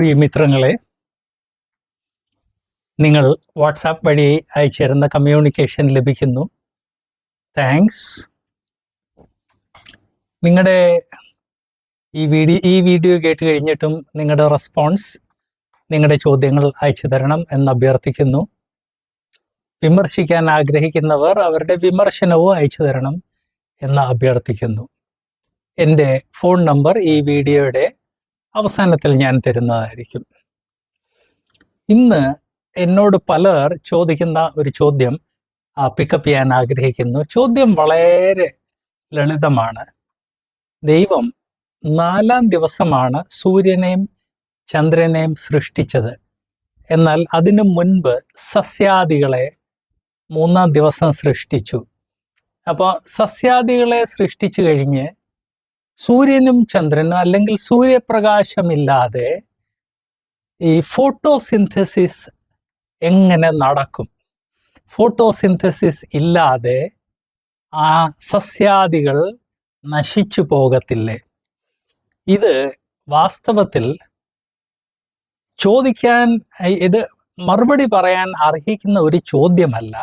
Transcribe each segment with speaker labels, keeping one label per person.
Speaker 1: പ്രിയമിത്രങ്ങളെ നിങ്ങൾ വാട്സാപ്പ് വഴി അയച്ചിരുന്ന കമ്മ്യൂണിക്കേഷൻ ലഭിക്കുന്നു. താങ്ക്സ് നിങ്ങളുടെ ഈ വീഡിയോ ഈ വീഡിയോ കേട്ട് കഴിഞ്ഞിട്ടും നിങ്ങളുടെ റെസ്പോൺസ് നിങ്ങളുടെ ചോദ്യങ്ങൾ അയച്ചു തരണം എന്ന് അഭ്യർത്ഥിക്കുന്നു. വിമർശിക്കാൻ ആഗ്രഹിക്കുന്നവർ അവരുടെ വിമർശനവും അയച്ചു തരണം എന്ന് അഭ്യർത്ഥിക്കുന്നു. എന്റെ ഫോൺ നമ്പർ ഈ വീഡിയോയുടെ അവസാനത്തിൽ ഞാൻ തരുന്നതായിരിക്കും. ഇന്ന് എന്നോട് പലർ ചോദിക്കുന്ന ഒരു ചോദ്യം പിക്കപ്പ് ചെയ്യാൻ ആഗ്രഹിക്കുന്നു. ചോദ്യം വളരെ ലളിതമാണ്. ദൈവം നാലാം ദിവസമാണ് സൂര്യനെയും ചന്ദ്രനെയും സൃഷ്ടിച്ചത്. എന്നാൽ അതിനു മുൻപ് സസ്യാദികളെ മൂന്നാം ദിവസം സൃഷ്ടിച്ചു. അപ്പോൾ സസ്യാദികളെ സൃഷ്ടിച്ചു കഴിഞ്ഞ് സൂര്യനും ചന്ദ്രനും അല്ലെങ്കിൽ സൂര്യപ്രകാശമില്ലാതെ ഈ ഫോട്ടോസിന്തസിസ് എങ്ങനെ നടക്കും? ഫോട്ടോസിന്തസിസ് ഇല്ലാതെ ആ സസ്യാദികൾ നശിച്ചു പോകത്തില്ലേ? ഇത് വാസ്തവത്തിൽ ചോദിക്കാൻ ഇത് മറുപടി പറയാൻ അർഹിക്കുന്ന ഒരു ചോദ്യമല്ല.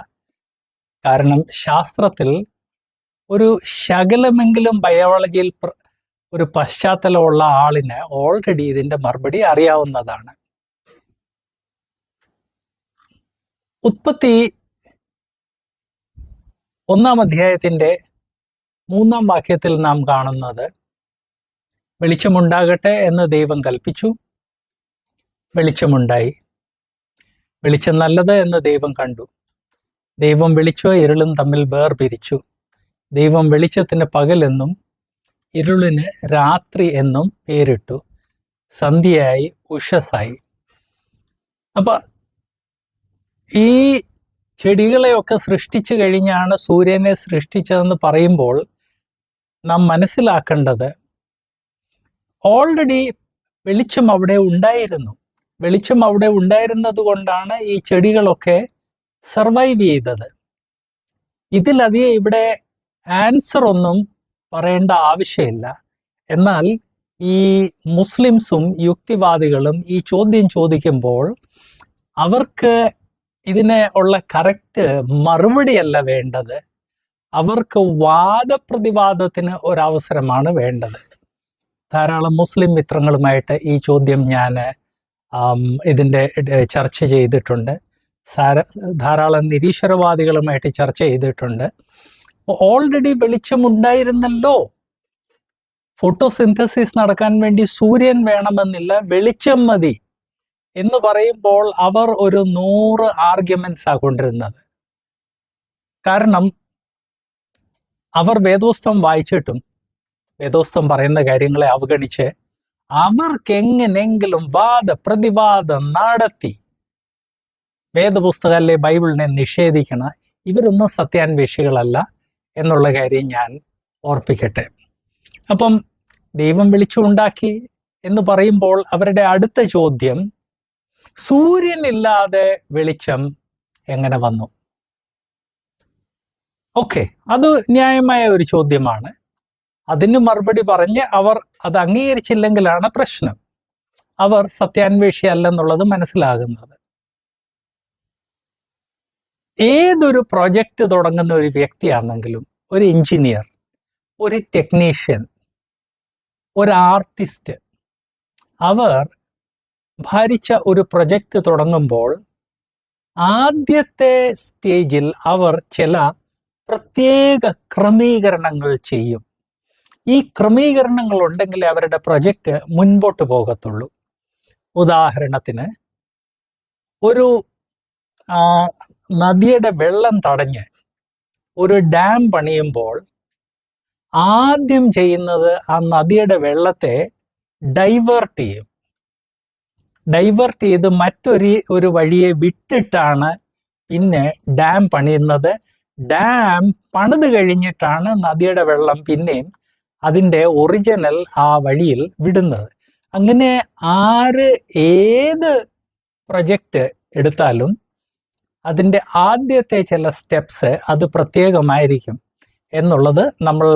Speaker 1: കാരണം ശാസ്ത്രത്തിൽ ഒരു ശകലമെങ്കിലും ബയോളജിയിൽ ഒരു പശ്ചാത്തലമുള്ള ആളിന് ഓൾറെഡി ഇതിന്റെ മറുപടി അറിയാവുന്നതാണ്. ഉത്പത്തി ഒന്നാം അധ്യായത്തിന്റെ മൂന്നാം വാക്യത്തിൽ നാം കാണുന്നത് വെളിച്ചമുണ്ടാകട്ടെ എന്ന് ദൈവം കൽപ്പിച്ചു. വെളിച്ചമുണ്ടായി. വെളിച്ചം നല്ലത് എന്ന് ദൈവം കണ്ടു. ദൈവം വെളിച്ചോ ഇരുളും തമ്മിൽ വേർപിരിച്ചു. ദൈവം വെളിച്ചത്തിന് പകലെന്നും ഇരുളിന് രാത്രി എന്നും പേരിട്ടു. സന്ധ്യയായി ഉഷസായി. അപ്പൊ ഈ ചെടികളെയൊക്കെ സൃഷ്ടിച്ചു കഴിഞ്ഞാണ് സൂര്യനെ സൃഷ്ടിച്ചതെന്ന് പറയുമ്പോൾ നാം മനസ്സിലാക്കേണ്ടത് ഓൾറെഡി വെളിച്ചം അവിടെ ഉണ്ടായിരുന്നു. വെളിച്ചം അവിടെ ഉണ്ടായിരുന്നത് കൊണ്ടാണ് ഈ ചെടികളൊക്കെ സർവൈവ് ചെയ്തത്. ഇതിലധികം ഇവിടെ ആൻസർ ഒന്നും പറയേണ്ട ആവശ്യമില്ല. എന്നാൽ ഈ മുസ്ലിംസും യുക്തിവാദികളും ഈ ചോദ്യം ചോദിക്കുമ്പോൾ അവർക്ക് ഇതിനെ ഉള്ള കറക്റ്റ് മറുപടിയല്ല വേണ്ടത്. അവർക്ക് വാദപ്രതിവാദത്തിന് ഒരവസരമാണ് വേണ്ടത്. ധാരാളം മുസ്ലിം മിത്രങ്ങളുമായിട്ട് ഈ ചോദ്യം ഞാൻ ഇതിന്റെ ചർച്ച ചെയ്തിട്ടുണ്ട്. ധാരാളം നിരീശ്വരവാദികളുമായിട്ട് ചർച്ച ചെയ്തിട്ടുണ്ട്. ഓൾറെഡി വെളിച്ചം വെളിച്ചമുണ്ടായിരുന്നല്ലോ ഫോട്ടോസിന്തസിസ് നടക്കാൻ വേണ്ടി സൂര്യൻ വേണമെന്നില്ല വെളിച്ചം മതി എന്ന് പറയുമ്പോൾ അവർ ഒരു നൂറ് ആർഗ്യുമെന്റ്സ് ആ കൊണ്ടിരുന്നത്. കാരണം അവർ വേദോസ്തം വായിച്ചിട്ടും വേദോസ്തം പറയുന്ന കാര്യങ്ങളെ അവഗണിച്ച് അവർക്ക് എങ്ങനെങ്കിലും വാദ പ്രതിവാദം നടത്തി വേദപുസ്തകത്തിലെ ബൈബിളിനെ നിഷേധിക്കണ. ഇവരൊന്നും സത്യാന്വേഷികളല്ല. എന്നുള്ള കാര്യം ഞാൻ ഓർപ്പിക്കട്ടെ. അപ്പം ദൈവം വിളിച്ചുണ്ടാക്കി എന്ന് പറയുമ്പോൾ അവരുടെ അടുത്ത ചോദ്യം സൂര്യനില്ലാതെ വെളിച്ചം എങ്ങനെ വന്നു? ഓക്കെ അത് ന്യായമായ ഒരു ചോദ്യമാണ്. അതിന് മറുപടി പറഞ്ഞ് അവർ അത് അംഗീകരിച്ചില്ലെങ്കിലാണ് പ്രശ്നം. അവർ സത്യാന്വേഷി അല്ലെന്നുള്ളത് മനസ്സിലാകുന്നത്. ഏതൊരു പ്രൊജക്റ്റ് തുടങ്ങുന്ന ഒരു വ്യക്തിയാണെങ്കിലും ഒരു എഞ്ചിനീയർ ഒരു ടെക്നീഷ്യൻ ഒരു ആർട്ടിസ്റ്റ് അവർ ഭരിച്ച ഒരു പ്രൊജക്റ്റ് തുടങ്ങുമ്പോൾ ആദ്യത്തെ സ്റ്റേജിൽ അവർ ചില പ്രത്യേക ക്രമീകരണങ്ങൾ ചെയ്യും. ഈ ക്രമീകരണങ്ങൾ ഉണ്ടെങ്കിൽ അവരുടെ പ്രൊജക്റ്റ് മുൻപോട്ട് പോകത്തുള്ളൂ. ഉദാഹരണത്തിന് ഒരു നദിയുടെ വെള്ളം തടഞ്ഞ് ഒരു ഡാം പണിയുമ്പോൾ ആദ്യം ചെയ്യുന്നത് ആ നദിയുടെ വെള്ളത്തെ ഡൈവേർട്ട് ചെയ്യും. ഡൈവേർട്ട് ചെയ്ത് മറ്റൊരു ഒരു വഴിയെ വിട്ടിട്ടാണ് പിന്നെ ഡാം പണിയുന്നത്. ഡാം പണിത് കഴിഞ്ഞിട്ടാണ് നദിയുടെ വെള്ളം പിന്നെയും അതിന്റെ ഒറിജിനൽ ആ വഴിയിൽ വിടുന്നത്. അങ്ങനെ ആര് ഏത് പ്രൊജക്റ്റ് എടുത്താലും അതിന്റെ ആദ്യത്തെ ചില സ്റ്റെപ്സ് അത് പ്രത്യേകമായിരിക്കും എന്നുള്ളത് നമ്മൾ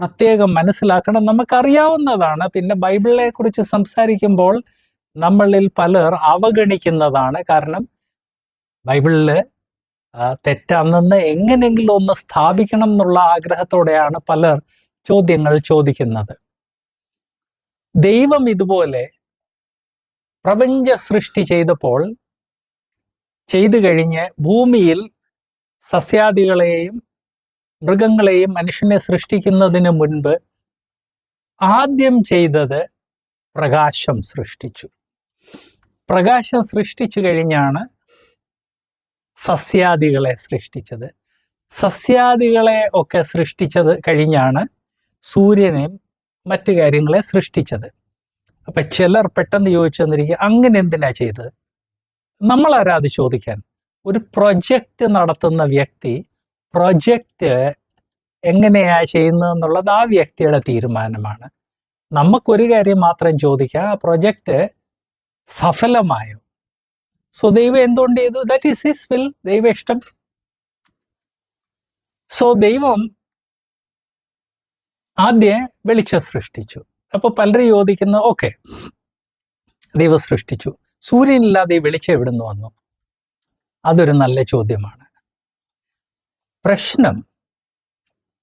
Speaker 1: പ്രത്യേകം മനസ്സിലാക്കണം. നമുക്കറിയാവുന്നതാണ്. പിന്നെ ബൈബിളിനെ കുറിച്ച് സംസാരിക്കുമ്പോൾ നമ്മളിൽ പലർ അവഗണിക്കുന്നതാണ്. കാരണം ബൈബിളിൽ തെറ്റാണെന്ന് എങ്ങനെങ്കിലും ഒന്ന് സ്ഥാപിക്കണം എന്നുള്ള ആഗ്രഹത്തോടെയാണ് പലർ ചോദ്യങ്ങൾ ചോദിക്കുന്നത്. ദൈവം ഇതുപോലെ പ്രപഞ്ച സൃഷ്ടി ചെയ്തപ്പോൾ ചെയ്തു കഴിഞ്ഞ് ഭൂമിയിൽ സസ്യാദികളെയും മൃഗങ്ങളെയും മനുഷ്യനെ സൃഷ്ടിക്കുന്നതിന് മുൻപ് ആദ്യം ചെയ്തത് പ്രകാശം സൃഷ്ടിച്ചു. പ്രകാശം സൃഷ്ടിച്ചു കഴിഞ്ഞാണ് സസ്യാദികളെ സൃഷ്ടിച്ചത്. സസ്യാദികളെ ഒക്കെ സൃഷ്ടിച്ചത് കഴിഞ്ഞാണ് സൂര്യനെയും മറ്റു കാര്യങ്ങളെ സൃഷ്ടിച്ചത്. അപ്പൊ ചിലർ പെട്ടെന്ന് ചോദിച്ചു തന്നിരിക്കുക അങ്ങനെ എന്തിനാ ചെയ്തത്? നമ്മൾ ആരാത് ചോദിക്കാൻ? ഒരു പ്രൊജക്റ്റ് നടത്തുന്ന വ്യക്തി പ്രൊജക്റ്റ് എങ്ങനെയാ ചെയ്യുന്നത് എന്നുള്ളത് ആ വ്യക്തിയുടെ തീരുമാനമാണ്. നമുക്കൊരു കാര്യം മാത്രം ചോദിക്കാം. ആ പ്രൊജക്റ്റ് സഫലമായോ? സോ ദൈവം എന്തുകൊണ്ട് ചെയ്തു? ദാറ്റ് ഈസ് ഹിസ് വിൽ ദൈവ ഇഷ്ടം. സോ ദൈവം ആദ്യം വെളിച്ചം സൃഷ്ടിച്ചു. അപ്പൊ പലരും ചോദിക്കുന്ന ഓക്കെ ദൈവം സൃഷ്ടിച്ചു. സൂര്യനില്ലാതെ ഈ വെളിച്ചം എവിടുന്ന് വന്നു? അതൊരു നല്ല ചോദ്യമാണ്. പ്രശ്നം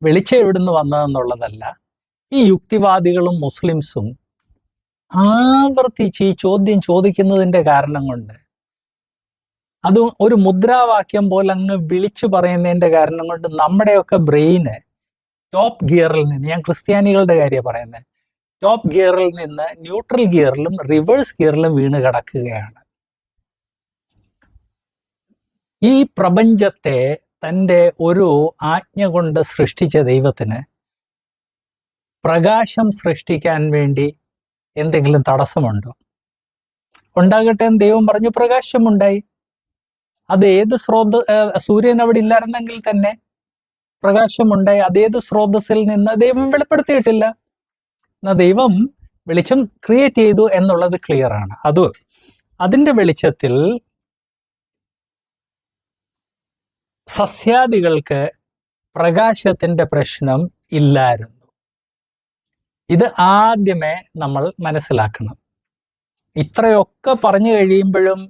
Speaker 1: വെളിച്ചം എവിടുന്ന് വന്നതെന്നുള്ളതല്ല ഈ യുക്തിവാദികളും മുസ്ലിംസും ആവർത്തിച്ച് ഈ ചോദ്യം ചോദിക്കുന്നതിന്റെ കാരണം കൊണ്ട് അത് ഒരു മുദ്രാവാക്യം പോലെ അങ്ങ് വിളിച്ചു പറയുന്നതിന്റെ കാരണം കൊണ്ട് നമ്മുടെയൊക്കെ ബ്രെയിന് ടോപ്പ് ഗിയറിൽ നിന്ന് ഞാൻ ക്രിസ്ത്യാനികളുടെ കാര്യമാണ് പറയുന്നത് ടോപ്പ് ഗിയറിൽ നിന്ന് ന്യൂട്രൽ ഗിയറിലും റിവേഴ്സ് ഗിയറിലും വീണ് കിടക്കുകയാണ്. ഈ പ്രപഞ്ചത്തെ തന്റെ ഒരു ആജ്ഞ കൊണ്ട് സൃഷ്ടിച്ച ദൈവത്തിന് പ്രകാശം സൃഷ്ടിക്കാൻ വേണ്ടി എന്തെങ്കിലും തടസ്സമുണ്ടോ? ഉണ്ടാകട്ടെ എന്ന് ദൈവം പറഞ്ഞു പ്രകാശമുണ്ടായി. അത് ഏത് സ്രോത സൂര്യൻ അവിടെ ഇല്ലായിരുന്നെങ്കിൽ തന്നെ പ്രകാശമുണ്ടായി. അതേത് സ്രോതസ്സിൽ നിന്ന്? ദൈവം വെളിപ്പെടുത്തിയിട്ടില്ല. എന്നാ ദൈവം വെളിച്ചം ക്രിയേറ്റ് ചെയ്തു എന്നുള്ളത് ക്ലിയർ ആണ്. അത് അതിന്റെ വെളിച്ചത്തിൽ സസ്യാദികൾക്ക് പ്രകാശത്തിന്റെ പ്രശ്നം ഇല്ലായിരുന്നു. ഇത് ആദ്യമേ നമ്മൾ മനസ്സിലാക്കണം. ഇത്രയൊക്കെ പറഞ്ഞു കഴിയുമ്പോഴും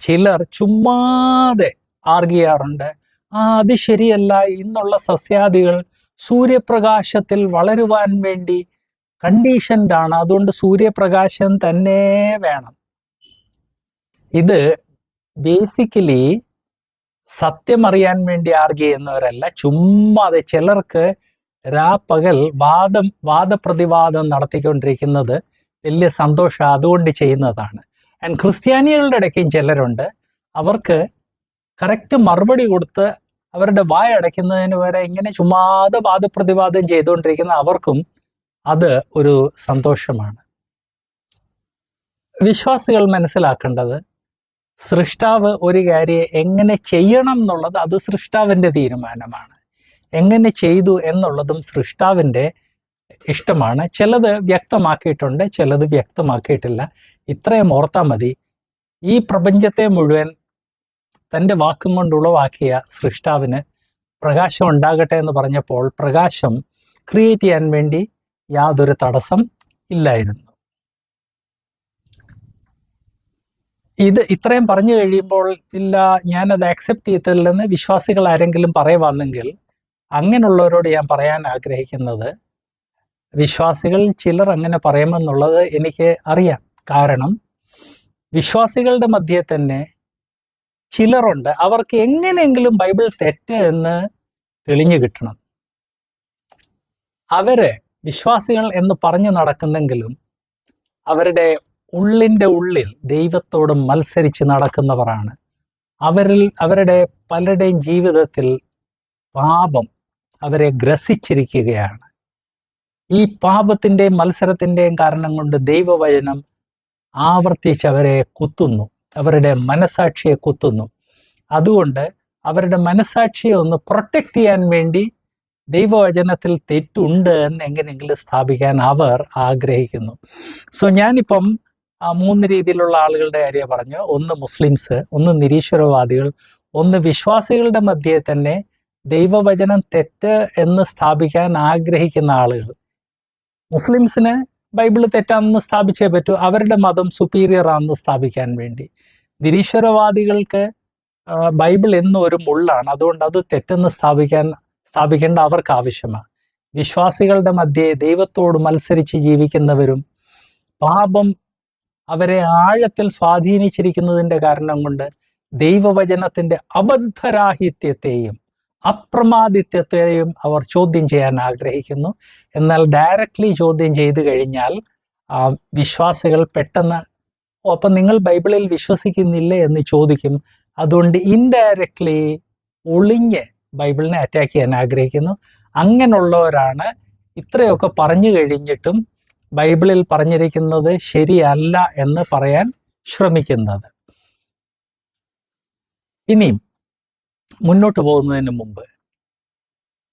Speaker 1: ചിലർ ചുമ്മാതെ ആർഗിയാറുണ്ട് ആ അത് ശരിയല്ല ഇന്നുള്ള സസ്യാദികൾ സൂര്യപ്രകാശത്തിൽ വളരുവാൻ വേണ്ടി കണ്ടീഷൻഡ് ആണ്. അതുകൊണ്ട് സൂര്യപ്രകാശം തന്നെ വേണം. ഇത് ബേസിക്കലി സത്യം അറിയാൻ വേണ്ടി ആർഗ്യ ചെയ്യുന്നവരല്ല. ചുമ്മാതെ ചിലർക്ക് രാപ്പകൽ വാദം വാദപ്രതിവാദം നടത്തിക്കൊണ്ടിരിക്കുന്നത് വലിയ സന്തോഷം അതുകൊണ്ട് ചെയ്യുന്നതാണ്. ആൻഡ് ക്രിസ്ത്യാനികളുടെ ഇടയ്ക്കും ചിലരുണ്ട്. അവർക്ക് കറക്റ്റ് മറുപടി കൊടുത്ത് അവരുടെ വായ അടയ്ക്കുന്നതിന് വരെ ഇങ്ങനെ ചുമ്മാതെ വാദപ്രതിവാദം ചെയ്തുകൊണ്ടിരിക്കുന്ന അവർക്കും അത് ഒരു സന്തോഷമാണ്. വിശ്വാസികൾ മനസ്സിലാക്കേണ്ടത് സൃഷ്ടാവ് ഒരു കാര്യം എങ്ങനെ ചെയ്യണം എന്നുള്ളത് അത് സൃഷ്ടാവിന്റെ തീരുമാനമാണ്. എങ്ങനെ ചെയ്തു എന്നുള്ളതും സൃഷ്ടാവിന്റെ ഇഷ്ടമാണ്. ചിലത് വ്യക്തമാക്കിയിട്ടുണ്ട് ചിലത് വ്യക്തമാക്കിയിട്ടില്ല. ഇത്രയും ഓർത്താൽ മതി. ഈ പ്രപഞ്ചത്തെ മുഴുവൻ തന്റെ വാക്കും കൊണ്ട് ഉളവാക്കിയ സൃഷ്ടാവിന് പ്രകാശം ഉണ്ടാകട്ടെ എന്ന് പറഞ്ഞപ്പോൾ പ്രകാശം ക്രിയേറ്റ് ചെയ്യാൻ വേണ്ടി യാതൊരു തടസ്സം ഇല്ലായിരുന്നു. ഇത് ഇത്രയും പറഞ്ഞു കഴിയുമ്പോൾ ഇല്ല ഞാനത് ആക്സെപ്റ്റ് ചെയ്തില്ലെന്ന് വിശ്വാസികൾ ആരെങ്കിലും പറയുവാണെങ്കിൽ അങ്ങനെയുള്ളവരോട് ഞാൻ പറയാൻ ആഗ്രഹിക്കുന്നത് വിശ്വാസികൾ ചിലർ അങ്ങനെ പറയുമെന്നുള്ളത് എനിക്ക് അറിയാം. കാരണം വിശ്വാസികളുടെ മധ്യേ തന്നെ ചിലരുണ്ട്. അവർക്ക് എങ്ങനെയെങ്കിലും ബൈബിൾ തെറ്റ് എന്ന് തെളിഞ്ഞു കിട്ടണം. അവർ വിശ്വാസികൾ എന്ന് പറഞ്ഞു നടക്കുന്നെങ്കിലും അവരുടെ ഉള്ളിന്റെ ഉള്ളിൽ ദൈവത്തോട് മത്സരിച്ച് നടക്കുന്നവരാണ്. അവരിൽ അവരുടെ പലരുടെയും ജീവിതത്തിൽ പാപം അവരെ ഗ്രസിച്ചിരിക്കുകയാണ്. ഈ പാപത്തിന്റെയും മത്സരത്തിന്റെയും കാരണം കൊണ്ട് ദൈവവചനം ആവർത്തിച്ച് അവരെ കുത്തുന്നു. അവരുടെ മനസാക്ഷിയെ കുത്തുന്നു. അതുകൊണ്ട് അവരുടെ മനസാക്ഷിയെ ഒന്ന് പ്രൊട്ടക്റ്റ് ചെയ്യാൻ വേണ്ടി ദൈവവചനത്തിൽ തെറ്റുണ്ട് എന്ന് എങ്ങനെയെങ്കിലും സ്ഥാപിക്കാൻ അവർ ആഗ്രഹിക്കുന്നു. സോ ഞാനിപ്പം മൂന്ന് രീതിയിലുള്ള ആളുകളുടെ കാര്യം പറഞ്ഞു. ഒന്ന് മുസ്ലിംസ് ഒന്ന് നിരീശ്വരവാദികൾ ഒന്ന് വിശ്വാസികളുടെ മധ്യേ തന്നെ ദൈവവചനം തെറ്റ് എന്ന് സ്ഥാപിക്കാൻ ആഗ്രഹിക്കുന്ന ആളുകൾ. മുസ്ലിംസിന് ബൈബിൾ തെറ്റാണെന്ന് സ്ഥാപിച്ചേ പറ്റൂ അവരുടെ മതം സുപ്പീരിയർ ആണെന്ന് സ്ഥാപിക്കാൻ വേണ്ടി. നിരീശ്വരവാദികൾക്ക് ബൈബിൾ എന്നും ഒരു മുള്ളാണ് അതുകൊണ്ട് അത് തെറ്റെന്ന് സ്ഥാപിക്കാൻ സ്ഥാപിക്കേണ്ട അവർക്ക് ആവശ്യമാണ് വിശ്വാസികളുടെ മധ്യേ ദൈവത്തോട് മത്സരിച്ച് ജീവിക്കുന്നവരും പാപം അവരെ ആഴത്തിൽ സ്വാധീനിച്ചിരിക്കുന്നതിന്റെ കാരണം കൊണ്ട് ദൈവവചനത്തിന്റെ അബദ്ധരാഹിത്യത്തെയും അപ്രമാദിത്വത്തെയും അവർ ചോദ്യം ചെയ്യാൻ ആഗ്രഹിക്കുന്നു. എന്നാൽ ഡയറക്റ്റ്ലി ചോദ്യം ചെയ്തു കഴിഞ്ഞാൽ വിശ്വാസികൾ പെട്ടെന്ന് "ഓ, അപ്പം നിങ്ങൾ ബൈബിളിൽ വിശ്വസിക്കുന്നില്ലേ? എന്ന് ചോദിക്കും. അതുകൊണ്ട് ഇൻഡയറക്റ്റ്ലി ഒളിഞ്ഞ് ബൈബിളിനെ അറ്റാക്ക് ചെയ്യാൻ ആഗ്രഹിക്കുന്നു. അങ്ങനെയുള്ളവരാണ് ഇത്രയൊക്കെ പറഞ്ഞു കഴിഞ്ഞിട്ടും ബൈബിളിൽ പറഞ്ഞിരിക്കുന്നത് ശരിയല്ല എന്ന് പറയാൻ ശ്രമിക്കുന്നത്. ഇനിയും മുന്നോട്ട് പോകുന്നതിന് മുമ്പ്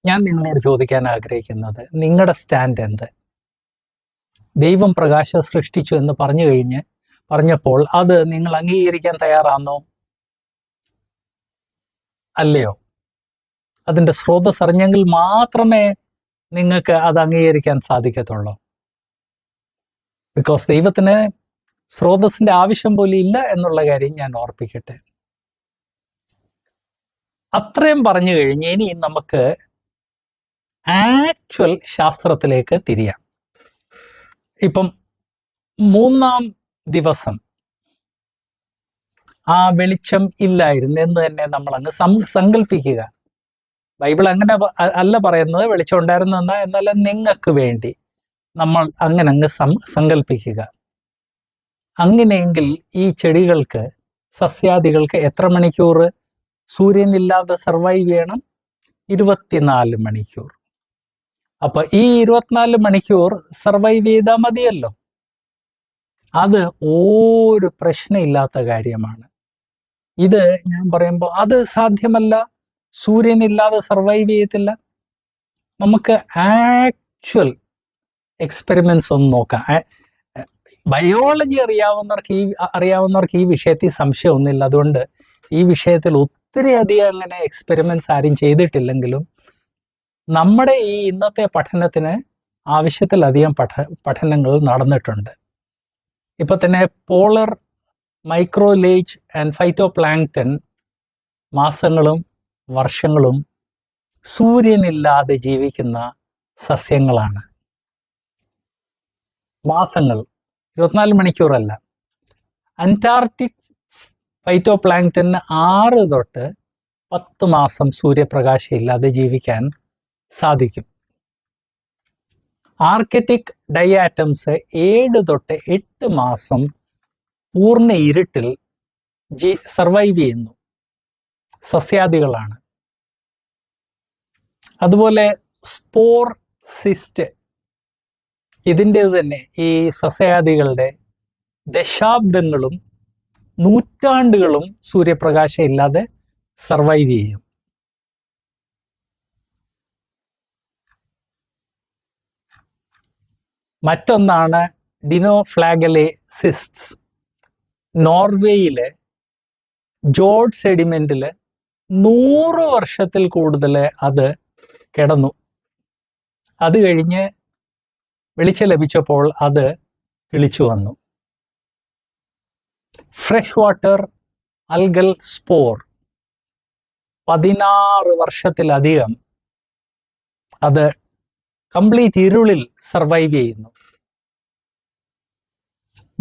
Speaker 1: ഞാൻ നിങ്ങളോട് ചോദിക്കാൻ ആഗ്രഹിക്കുന്നത് നിങ്ങളുടെ സ്റ്റാൻഡ് എന്ത്? ദൈവം പ്രകാശം സൃഷ്ടിച്ചു എന്ന് പറഞ്ഞു കഴിഞ്ഞ് പറഞ്ഞപ്പോൾ അത് നിങ്ങൾ അംഗീകരിക്കാൻ തയ്യാറാണോ അല്ലയോ? അതിന്റെ സ്രോതസ് അറിഞ്ഞെങ്കിൽ മാത്രമേ നിങ്ങൾക്ക് അത് അംഗീകരിക്കാൻ സാധിക്കത്തുള്ളൂ. ബിക്കോസ് ദൈവത്തിന് സ്രോതസ്സിന്റെ ആവശ്യം പോലും ഇല്ല എന്നുള്ള കാര്യം ഞാൻ ഓർപ്പിക്കട്ടെ. അത്രയും പറഞ്ഞു കഴിഞ്ഞ് ഇനി നമുക്ക് ആക്ച്വൽ ശാസ്ത്രത്തിലേക്ക് തിരിയാം. ഇപ്പം മൂന്നാം ദിവസം ആ വെളിച്ചം ഇല്ലായിരുന്നു എന്ന് തന്നെ നമ്മൾ അങ്ങ് സങ്കല്പിക്കുക ബൈബിൾ അങ്ങനെ അല്ല പറയുന്നത് വെളിച്ചം ഉണ്ടായിരുന്നു എന്നാ എന്നല്ല നിങ്ങൾക്ക് വേണ്ടി നമ്മൾ അങ്ങനെ അങ്ങ് സങ്കല്പിക്കുക അങ്ങനെയെങ്കിൽ ഈ ചെടികൾക്ക് സസ്യാദികൾക്ക് എത്ര മണിക്കൂർ? സൂര്യനില്ലാതെ സർവൈവ് ചെയ്യണം. ഇരുപത്തിനാല് മണിക്കൂർ. അപ്പൊ ഈ ഇരുപത്തിനാല് മണിക്കൂർ സർവൈവ് ചെയ്താൽ മതിയല്ലോ. അത് ഒരു പ്രശ്നമില്ലാത്ത കാര്യമാണ്. ഇത് ഞാൻ പറയുമ്പോൾ അത് സാധ്യമല്ല. സൂര്യനില്ലാതെ സർവൈവ് ചെയ്യത്തില്ല. നമുക്ക് ആക്ച്വൽ എക്സ്പെരിമെന്റ്സ് ഒന്ന് നോക്കാം. ബയോളജി അറിയാവുന്നവർക്ക് ഈ അറിയാവുന്നവർക്ക് ഈ വിഷയത്തിൽ സംശയമൊന്നുമില്ല അതുകൊണ്ട് ഈ വിഷയത്തിൽ ഒത്തിരി അധികം അങ്ങനെ എക്സ്പെരിമെന്റ്സ് ആരും ചെയ്തിട്ടില്ലെങ്കിലും നമ്മുടെ ഈ ഇന്നത്തെ പഠനത്തിന് ആവശ്യത്തിലധികം പഠ പഠനങ്ങൾ നടന്നിട്ടുണ്ട്. ഇപ്പൊ തന്നെ polar microalgae and phytoplankton മാസങ്ങളും വർഷങ്ങളും സൂര്യനില്ലാതെ ജീവിക്കുന്ന സസ്യങ്ങളാണ്. മാസങ്ങൾ ഇരുപത്തിനാല് മണിക്കൂറല്ല. അന്റാർട്ടിക് ഫൈറ്റോ പ്ലാങ്ടന് ആറ് തൊട്ട് പത്ത് മാസം സൂര്യപ്രകാശം ഇല്ലാതെ ജീവിക്കാൻ സാധിക്കും. ആർക്കറ്റിക് ഡയാറ്റംസ് ഏഴ് തൊട്ട് എട്ട് മാസം പൂർണ ഇരുട്ടിൽ ജി സർവൈവ് ചെയ്യുന്നു. സസ്യാദികളാണ്. അതുപോലെ സ്പോർ സിസ്റ്റ് ഇതിന്റെ തന്നെ ഈ സസ്യാദികളുടെ ദശാബ്ദങ്ങളും നൂറ്റാണ്ടുകളും സൂര്യപ്രകാശം ഇല്ലാതെ സർവൈവ് ചെയ്യും. മറ്റൊന്നാണ് ഡിനോഫ്ലാഗലെ സിസ്റ്റ്സ് നോർവേയിലെ ജോർഡ് സെഡിമെന്റിൽ നൂറ് വർഷത്തിൽ കൂടുതൽ അത് കിടന്നു. അത് കഴിഞ്ഞ് വെളിച്ചം ലഭിച്ചപ്പോൾ അത് കിളിച്ചു വന്നു. Fresh water algal spore. പതിനാറ് വർഷത്തിലധികം അത് കംപ്ലീറ്റ് ഇരുളിൽ സർവൈവ് ചെയ്യുന്നു.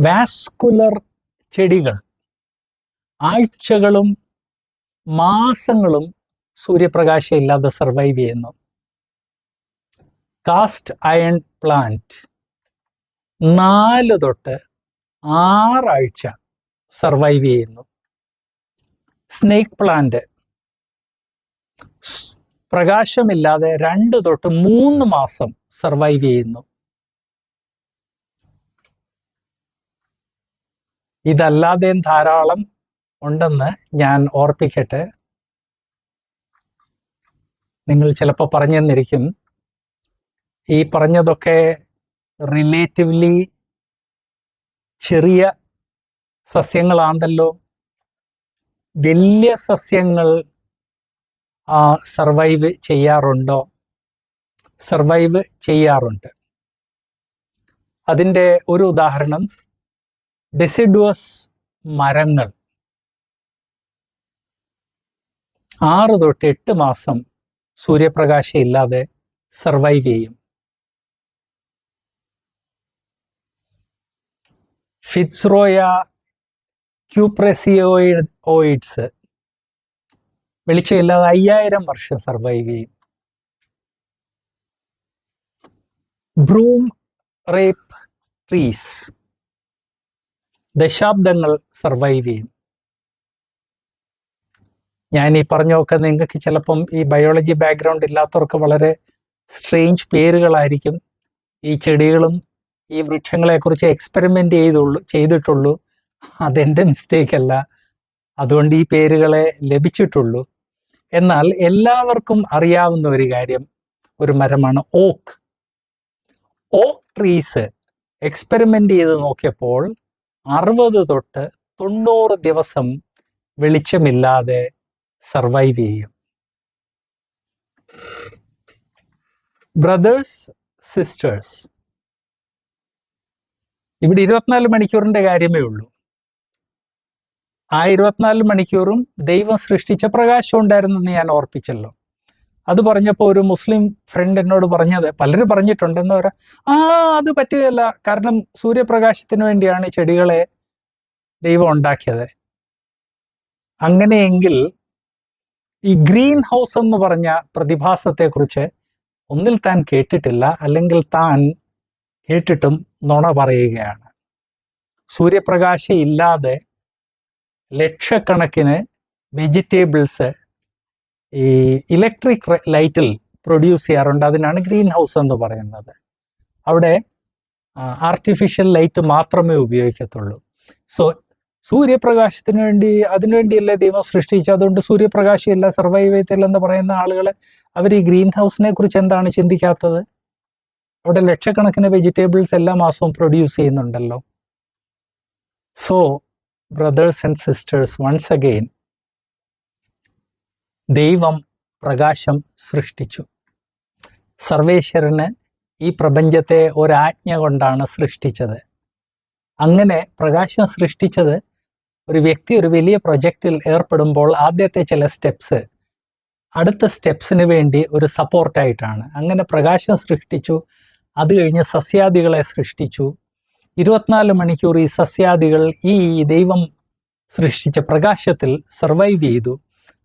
Speaker 1: വാസ്കുലർ ചെടികൾ ആഴ്ചകളും മാസങ്ങളും സൂര്യപ്രകാശം ഇല്ലാതെ സർവൈവ് ചെയ്യുന്നു. കാസ്റ്റ് അയൺ പ്ലാന്റ് നാല് തൊട്ട് ആറാഴ്ച സർവൈവ് ചെയ്യുന്നു. സ്നേക്ക് പ്ലാന്റ് പ്രകാശമില്ലാതെ രണ്ട് തൊട്ട് മൂന്ന് മാസം സർവൈവ് ചെയ്യുന്നു. ഇതല്ലാതെയും ധാരാളം ഉണ്ടെന്ന് ഞാൻ ഓർപ്പിക്കട്ടെ. നിങ്ങൾ ചിലപ്പോൾ പറഞ്ഞു തന്നിരിക്കും ഈ പറഞ്ഞതൊക്കെ റിലേറ്റീവ്ലി ചെറിയ സസ്യങ്ങളാണല്ലോ. വലിയ സസ്യങ്ങൾ സർവൈവ് ചെയ്യാറുണ്ടോ? സർവൈവ് ചെയ്യാറുണ്ട്. അതിന്റെ ഒരു ഉദാഹരണം ഡെസിഡുവസ് മരങ്ങൾ. ആറ് തൊട്ട് എട്ട് മാസം സൂര്യപ്രകാശം ഇല്ലാതെ സർവൈവ് ചെയ്യും. ഫിറ്റ്സ്റോയ ക്യൂപ്രസിയോയിഡ് ഓയിഡ്സ് വെളിച്ചമില്ലാതെ അയ്യായിരം വർഷം സർവൈവ് ചെയ്യും. ബ്രൂം റേപ്പ് ട്രീസ് ദശാബ്ദങ്ങൾ സർവൈവ് ചെയ്യും. ഞാൻ ഈ പറഞ്ഞൊക്കെ നിങ്ങൾക്ക് ചിലപ്പം ഈ ബയോളജി ബാക്ക്ഗ്രൗണ്ട് ഇല്ലാത്തവർക്ക് വളരെ സ്ട്രേഞ്ച് പേരുകളായിരിക്കും. ഈ ചെടികളും ഈ വൃക്ഷങ്ങളെക്കുറിച്ച് എക്സ്പെരിമെന്റ് ചെയ്തുള്ളൂ ചെയ്തിട്ടുള്ളൂ. അതെന്റെ മിസ്റ്റേക്ക് അല്ല. അതുകൊണ്ട് ഈ പേരുകളെ ലഭിച്ചിട്ടുള്ളൂ. എന്നാൽ എല്ലാവർക്കും അറിയാവുന്ന ഒരു കാര്യം ഒരു മരമാണ് ഓക്ക് ഓക്ക് ട്രീസ് എക്സ്പെരിമെന്റ് ചെയ്ത് നോക്കിയപ്പോൾ അറുപത് തൊട്ട് തൊണ്ണൂറ് ദിവസം വെളിച്ചമില്ലാതെ സർവൈവ് ചെയ്യും. Brothers sisters. ഇവിടെ ഇരുപത്തിനാല് മണിക്കൂറിന്റെ കാര്യമേ ഉള്ളൂ. ആ ഇരുപത്തിനാല് മണിക്കൂറും ദൈവം സൃഷ്ടിച്ച പ്രകാശം ഉണ്ടായിരുന്നെന്ന് ഞാൻ ഓർപ്പിച്ചല്ലോ. അത് പറഞ്ഞപ്പോൾ ഒരു മുസ്ലിം ഫ്രണ്ട് എന്നോട് പറഞ്ഞത് പലരും പറഞ്ഞിട്ടുണ്ടെന്ന് പറയാം ആ അത് പറ്റുകയല്ല. കാരണം സൂര്യപ്രകാശത്തിന് വേണ്ടിയാണ് ചെടികളെ ദൈവം ഉണ്ടാക്കിയത്. അങ്ങനെയെങ്കിൽ ഈ ഗ്രീൻ ഹൗസ് എന്ന് പറഞ്ഞ പ്രതിഭാസത്തെക്കുറിച്ച് ഒന്നിൽ താൻ കേട്ടിട്ടില്ല അല്ലെങ്കിൽ താൻ കേട്ടിട്ടും നുണ പറയുകയാണ്. സൂര്യപ്രകാശം ഇല്ലാതെ ലക്ഷക്കണക്കിന് വെജിറ്റബിൾസ് ഈ ഇലക്ട്രിക് ലൈറ്റിൽ പ്രൊഡ്യൂസ് ചെയ്യാറുണ്ട്. അതിനാണ് ഗ്രീൻ ഹൗസ് എന്ന് പറയുന്നത്. അവിടെ ആർട്ടിഫിഷ്യൽ ലൈറ്റ് മാത്രമേ ഉപയോഗിക്കത്തുള്ളൂ. സോ സൂര്യപ്രകാശത്തിന് വേണ്ടി അതിനുവേണ്ടിയല്ലേ ദൈവം സൃഷ്ടിച്ചു അതുകൊണ്ട് സൂര്യപ്രകാശം ഇല്ല സർവൈവ് ചെയ്യത്തില്ല എന്ന് പറയുന്ന ആളുകൾ അവർ ഈ ഗ്രീൻ ഹൗസിനെ കുറിച്ച് എന്താണ് ചിന്തിക്കാത്തത്? അവിടെ ലക്ഷക്കണക്കിന് വെജിറ്റബിൾസ് എല്ലാ മാസവും പ്രൊഡ്യൂസ് ചെയ്യുന്നുണ്ടല്ലോ. So brothers and sisters once again ദൈവം പ്രകാശം സൃഷ്ടിച്ചു. സർവേശ്വരന് ഈ പ്രപഞ്ചത്തെ ഒരാജ്ഞ കൊണ്ടാണ് സൃഷ്ടിച്ചത്. അങ്ങനെ പ്രകാശം സൃഷ്ടിച്ചത് ഒരു വ്യക്തി ഒരു വലിയ പ്രൊജക്റ്റിൽ ഏർപ്പെടുമ്പോൾ ആദ്യത്തെ ചില സ്റ്റെപ്സ് അടുത്ത സ്റ്റെപ്സിന് വേണ്ടി ഒരു സപ്പോർട്ടായിട്ടാണ് അങ്ങനെ പ്രകാശം സൃഷ്ടിച്ചു അത് കഴിഞ്ഞ് സസ്യാദികളെ സൃഷ്ടിച്ചു. ഇരുപത്തിനാല് മണിക്കൂർ ഈ സസ്യാദികൾ ഈ ദൈവം സൃഷ്ടിച്ച പ്രകാശത്തിൽ സർവൈവ് ചെയ്തു.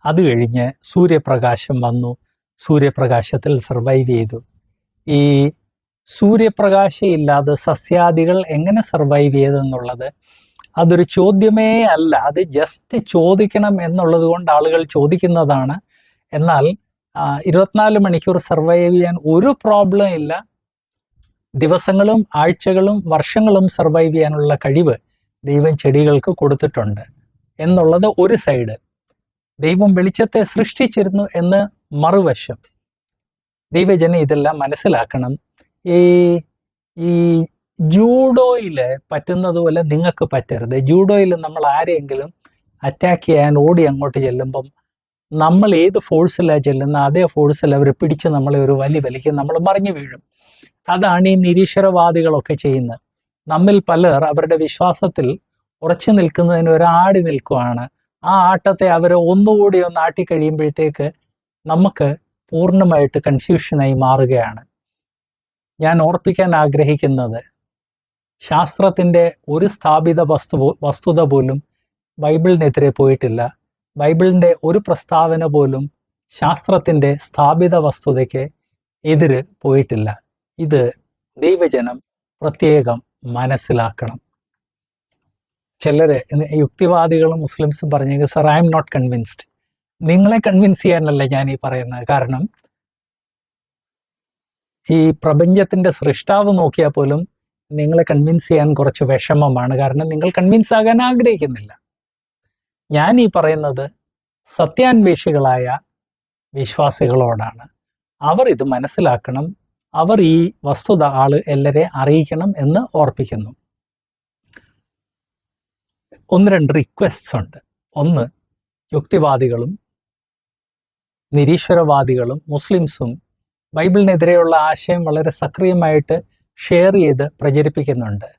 Speaker 1: അത് കഴിഞ്ഞ് സൂര്യപ്രകാശം വന്നു. സൂര്യപ്രകാശത്തിൽ സർവൈവ് ചെയ്തു. ഈ സൂര്യപ്രകാശം ഇല്ലാതെ സസ്യാദികൾ എങ്ങനെ സർവൈവ് ചെയ്തെന്നുള്ളത് അതൊരു ചോദ്യമേ അല്ല. അത് ജസ്റ്റ് ചോദിക്കണം എന്നുള്ളത് കൊണ്ട് ആളുകൾ ചോദിക്കുന്നതാണ്. എന്നാൽ ഇരുപത്തിനാല് മണിക്കൂർ സർവൈവ് ചെയ്യാൻ ഒരു പ്രോബ്ലം ഇല്ല. ദിവസങ്ങളും ആഴ്ചകളും വർഷങ്ങളും സർവൈവ് ചെയ്യാനുള്ള കഴിവ് ദൈവം ചെടികൾക്ക് കൊടുത്തിട്ടുണ്ട്. എന്നുള്ളത് ഒരു സൈഡ് ദൈവം വെളിച്ചത്തെ സൃഷ്ടിച്ചിരുന്നു എന്ന് മറുവശം. ദൈവജനം ഇതെല്ലാം മനസ്സിലാക്കണം. ഈ ഈ ജൂഡോയിൽ പറ്റുന്നതുപോലെ നിങ്ങൾക്ക് പറ്റരുത്. ജൂഡോയിൽ നമ്മൾ ആരെയെങ്കിലും അറ്റാക്ക് ചെയ്യാൻ ഓടി അങ്ങോട്ട് ചെല്ലുമ്പം നമ്മൾ ഏത് ഫോഴ്സിലാണ് ചെല്ലുന്ന അതേ ഫോഴ്സിൽ അവർ പിടിച്ച് നമ്മളെ ഒരു വലി വലിക്കും നമ്മൾ മറിഞ്ഞു വീഴും. അതാണ് ഈ നിരീശ്വരവാദികളൊക്കെ ചെയ്യുന്നത്. നമ്മിൽ പലർ അവരുടെ വിശ്വാസത്തിൽ ഉറച്ചു നിൽക്കുന്നതിന് ഒരാടി നിൽക്കുവാണ്. ആ ആട്ടത്തെ അവർ ഒന്നുകൂടി ഒന്ന് ആട്ടി കഴിയുമ്പോഴത്തേക്ക് നമുക്ക് പൂർണമായിട്ട് കൺഫ്യൂഷനായി മാറുകയാണ്. ഞാൻ ഓർപ്പിക്കാൻ ആഗ്രഹിക്കുന്നത് ശാസ്ത്രത്തിന്റെ ഒരു സ്ഥാപിത വസ്തു വസ്തുത പോലും ബൈബിളിനെതിരെ പോയിട്ടില്ല. ബൈബിളിന്റെ ഒരു പ്രസ്താവന പോലും ശാസ്ത്രത്തിന്റെ സ്ഥാപിത വസ്തുതയ്ക്ക് എതിര് പോയിട്ടില്ല. ഇത് ദൈവജനം പ്രത്യേകം മനസ്സിലാക്കണം. ചിലര് യുക്തിവാദികളും മുസ്ലിംസും പറഞ്ഞു sir I am not convinced നിങ്ങളെ കൺവിൻസ് ചെയ്യാനല്ല ഞാൻ ഈ പറയുന്നത്. കാരണം ഈ പ്രപഞ്ചത്തിന്റെ സൃഷ്ടാവ് നോക്കിയാൽ പോലും നിങ്ങളെ കൺവിൻസ് ചെയ്യാൻ കുറച്ച് വിഷമമാണ്. കാരണം നിങ്ങൾ കൺവിൻസ് ആകാൻ ആഗ്രഹിക്കുന്നില്ല. ഞാൻ ഈ പറയുന്നത് സത്യാന്വേഷികളായ വിശ്വാസികളോടാണ്. അവർ ഇത് മനസ്സിലാക്കണം. അവർ ഈ വസ്തുത ആൾ എല്ലാരെ അറിയിക്കണം എന്ന് ഓർപ്പിക്കുന്നു. ഒന്ന് രണ്ട് റിക്വസ്റ്റ്സ് ഉണ്ട്. ഒന്ന് യുക്തിവാദികളും നിരീശ്വരവാദികളും മുസ്ലിംസും ബൈബിളിനെതിരെയുള്ള ആശയം വളരെ സക്രിയമായിട്ട് ഷെയർ ചെയ്ത് പ്രചരിപ്പിക്കുന്നുണ്ട്.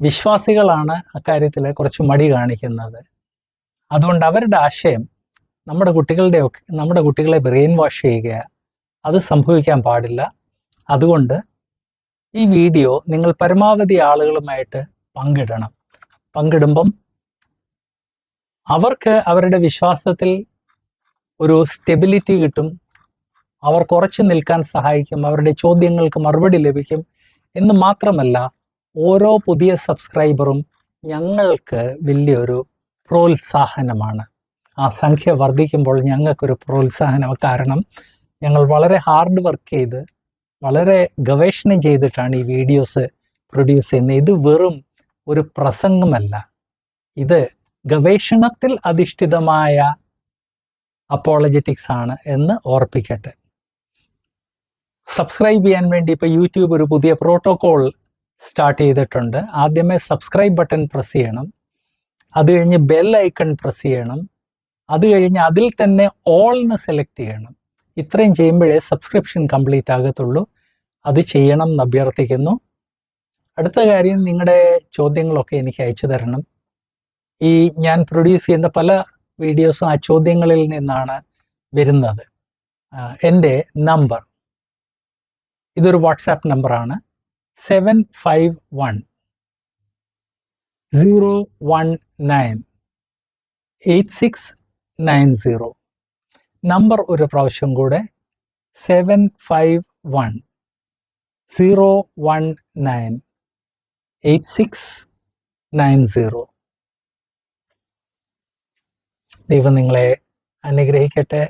Speaker 1: വിശ്വാസികളാണ് അക്കാര്യത്തിൽ കുറച്ച് മടി കാണിക്കുന്നത്. അതുകൊണ്ട് അവരുടെ ആശയം നമ്മുടെ കുട്ടികളുടെ ഒക്കെ നമ്മുടെ കുട്ടികളെ ബ്രെയിൻ വാഷ് ചെയ്യുക അത് സംഭവിക്കാൻ പാടില്ല. അതുകൊണ്ട് ഈ വീഡിയോ നിങ്ങൾ പരമാവധി ആളുകളുമായിട്ട് പങ്കിടണം. പങ്കിടുമ്പം അവർക്ക് അവരുടെ വിശ്വാസത്തിൽ ഒരു സ്റ്റെബിലിറ്റി കിട്ടും അവർ കുറച്ച് നിൽക്കാൻ സഹായിക്കും അവരുടെ ചോദ്യങ്ങൾക്ക് മറുപടി ലഭിക്കും എന്ന് മാത്രമല്ല ഓരോ പുതിയ സബ്സ്ക്രൈബറും ഞങ്ങൾക്ക് വലിയൊരു പ്രോത്സാഹനമാണ്. ആ സംഖ്യ വർദ്ധിക്കുമ്പോൾ ഞങ്ങൾക്കൊരു പ്രോത്സാഹനം കാരണം ഞങ്ങൾ വളരെ ഹാർഡ് വർക്ക് ചെയ്ത് വളരെ ഗവേഷണം ചെയ്തിട്ടാണ് ഈ വീഡിയോസ് പ്രൊഡ്യൂസ് ചെയ്യുന്നത്. ഇത് വെറും ഒരു പ്രസംഗമല്ല. ഇത് ഗവേഷണത്തിൽ അധിഷ്ഠിതമായ അപ്പോളജറ്റിക്സ് ആണ് എന്ന് ഓർപ്പിക്കട്ടെ. സബ്സ്ക്രൈബ് ചെയ്യാൻ വേണ്ടി ഇപ്പോൾ യൂട്യൂബ് ഒരു പുതിയ പ്രോട്ടോകോൾ സ്റ്റാർട്ട് ചെയ്തിട്ടുണ്ട്. ആദ്യമേ സബ്സ്ക്രൈബ് ബട്ടൺ പ്രസ് ചെയ്യണം. അത് കഴിഞ്ഞ് ബെൽ ഐക്കൺ പ്രസ് ചെയ്യണം. അത് കഴിഞ്ഞ് അതിൽ തന്നെ ഓൾന്ന് സെലക്ട് ചെയ്യണം. ഇത്രയും ചെയ്യുമ്പോഴേ സബ്സ്ക്രിപ്ഷൻ കംപ്ലീറ്റ് ആകത്തുള്ളൂ. അത് ചെയ്യണം എന്ന് അഭ്യർത്ഥിക്കുന്നു. അടുത്ത കാര്യം നിങ്ങളുടെ ചോദ്യങ്ങളൊക്കെ എനിക്ക് അയച്ചു തരണം. ഈ ഞാൻ പ്രൊഡ്യൂസ് ചെയ്യുന്ന പല വീഡിയോസും ആ ചോദ്യങ്ങളിൽ നിന്നാണ് വരുന്നത്. എന്റെ നമ്പർ ഇതൊരു വാട്സാപ്പ് നമ്പറാണ്. Seven five one zero one nine eight six nine zero number ഒരു പ്രാവശ്യം കൂടെ seven five one zero one nine eight six nine zero ദൈവം നിങ്ങളെ അനുഗ്രഹിക്കട്ടെ.